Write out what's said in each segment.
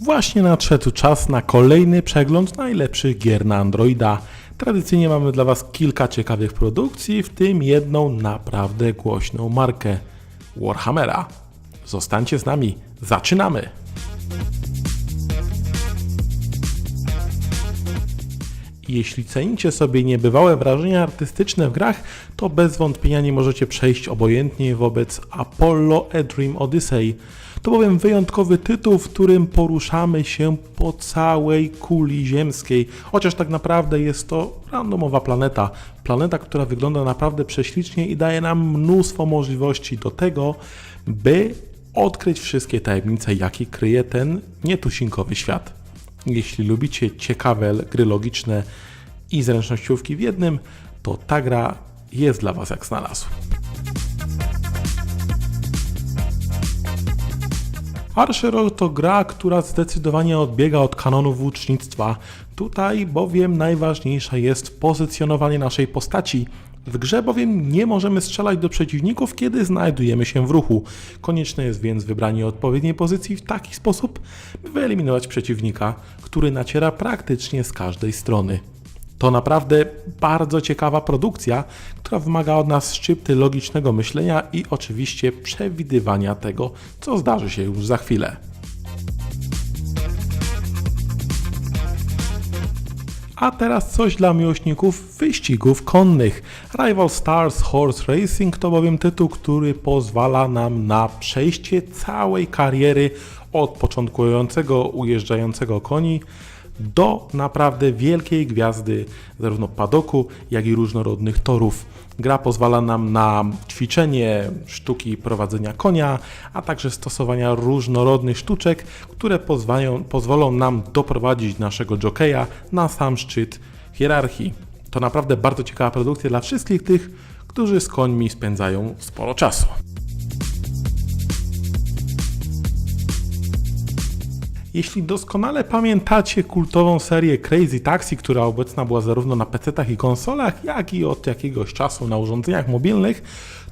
Właśnie nadszedł czas na kolejny przegląd najlepszych gier na Androida. Tradycyjnie mamy dla Was kilka ciekawych produkcji, w tym jedną naprawdę głośną markę Warhammera. Zostańcie z nami, zaczynamy! Jeśli cenicie sobie niebywałe wrażenia artystyczne w grach, to bez wątpienia nie możecie przejść obojętnie wobec Apollo A Dream Odyssey. To bowiem wyjątkowy tytuł, w którym poruszamy się po całej kuli ziemskiej, chociaż tak naprawdę jest to randomowa planeta. Planeta, która wygląda naprawdę prześlicznie i daje nam mnóstwo możliwości do tego, by odkryć wszystkie tajemnice, jakie kryje ten nietuzinkowy świat. Jeśli lubicie ciekawe gry logiczne i zręcznościówki w jednym, to ta gra jest dla Was jak znalazł. Archer to gra, która zdecydowanie odbiega od kanonu włócznictwa. Tutaj bowiem najważniejsze jest pozycjonowanie naszej postaci. W grze bowiem nie możemy strzelać do przeciwników, kiedy znajdujemy się w ruchu. Konieczne jest więc wybranie odpowiedniej pozycji w taki sposób, by wyeliminować przeciwnika, który naciera praktycznie z każdej strony. To naprawdę bardzo ciekawa produkcja, która wymaga od nas szczypty logicznego myślenia i oczywiście przewidywania tego, co zdarzy się już za chwilę. A teraz coś dla miłośników wyścigów konnych. Rival Stars Horse Racing to bowiem tytuł, który pozwala nam na przejście całej kariery od początkującego ujeżdżającego koni do naprawdę wielkiej gwiazdy zarówno padoku, jak i różnorodnych torów. Gra pozwala nam na ćwiczenie sztuki prowadzenia konia, a także stosowania różnorodnych sztuczek, które pozwolą nam doprowadzić naszego jokeja na sam szczyt hierarchii. To naprawdę bardzo ciekawa produkcja dla wszystkich tych, którzy z końmi spędzają sporo czasu. Jeśli doskonale pamiętacie kultową serię Crazy Taxi, która obecna była zarówno na PC-tach i konsolach, jak i od jakiegoś czasu na urządzeniach mobilnych,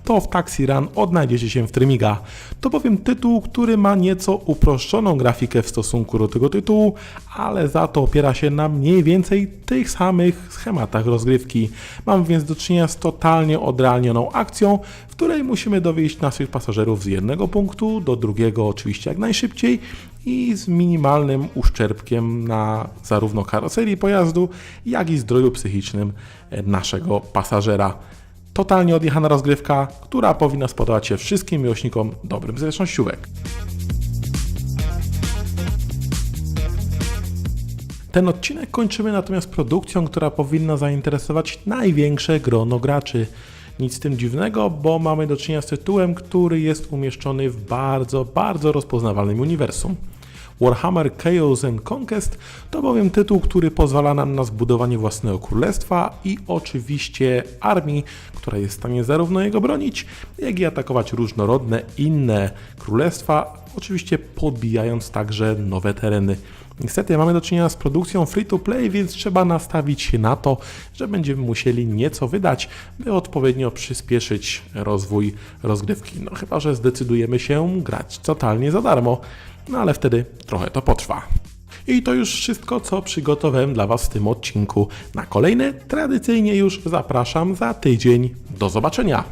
to w Taxi Run odnajdziecie się w Trymiga. To bowiem tytuł, który ma nieco uproszczoną grafikę w stosunku do tego tytułu, ale za to opiera się na mniej więcej tych samych schematach rozgrywki. Mamy więc do czynienia z totalnie odrealnioną akcją, w której musimy dowieść naszych pasażerów z jednego punktu do drugiego, oczywiście jak najszybciej i z minimalnym uszczerbkiem na zarówno karoserii pojazdu, jak i zdrowiu psychicznym naszego pasażera. Totalnie odjechana rozgrywka, która powinna spodobać się wszystkim miłośnikom dobrym zręcznościówek. Ten odcinek kończymy natomiast produkcją, która powinna zainteresować największe grono graczy. Nic z tym dziwnego, bo mamy do czynienia z tytułem, który jest umieszczony w bardzo, bardzo rozpoznawalnym uniwersum. Warhammer Chaos and Conquest to bowiem tytuł, który pozwala nam na zbudowanie własnego królestwa i oczywiście armii, która jest w stanie zarówno jego bronić, jak i atakować różnorodne inne królestwa, oczywiście podbijając także nowe tereny. Niestety mamy do czynienia z produkcją free to play, więc trzeba nastawić się na to, że będziemy musieli nieco wydać, by odpowiednio przyspieszyć rozwój rozgrywki. No chyba, że zdecydujemy się grać totalnie za darmo, no ale wtedy trochę to potrwa. I to już wszystko, co przygotowałem dla Was w tym odcinku. Na kolejny tradycyjnie już zapraszam za tydzień. Do zobaczenia!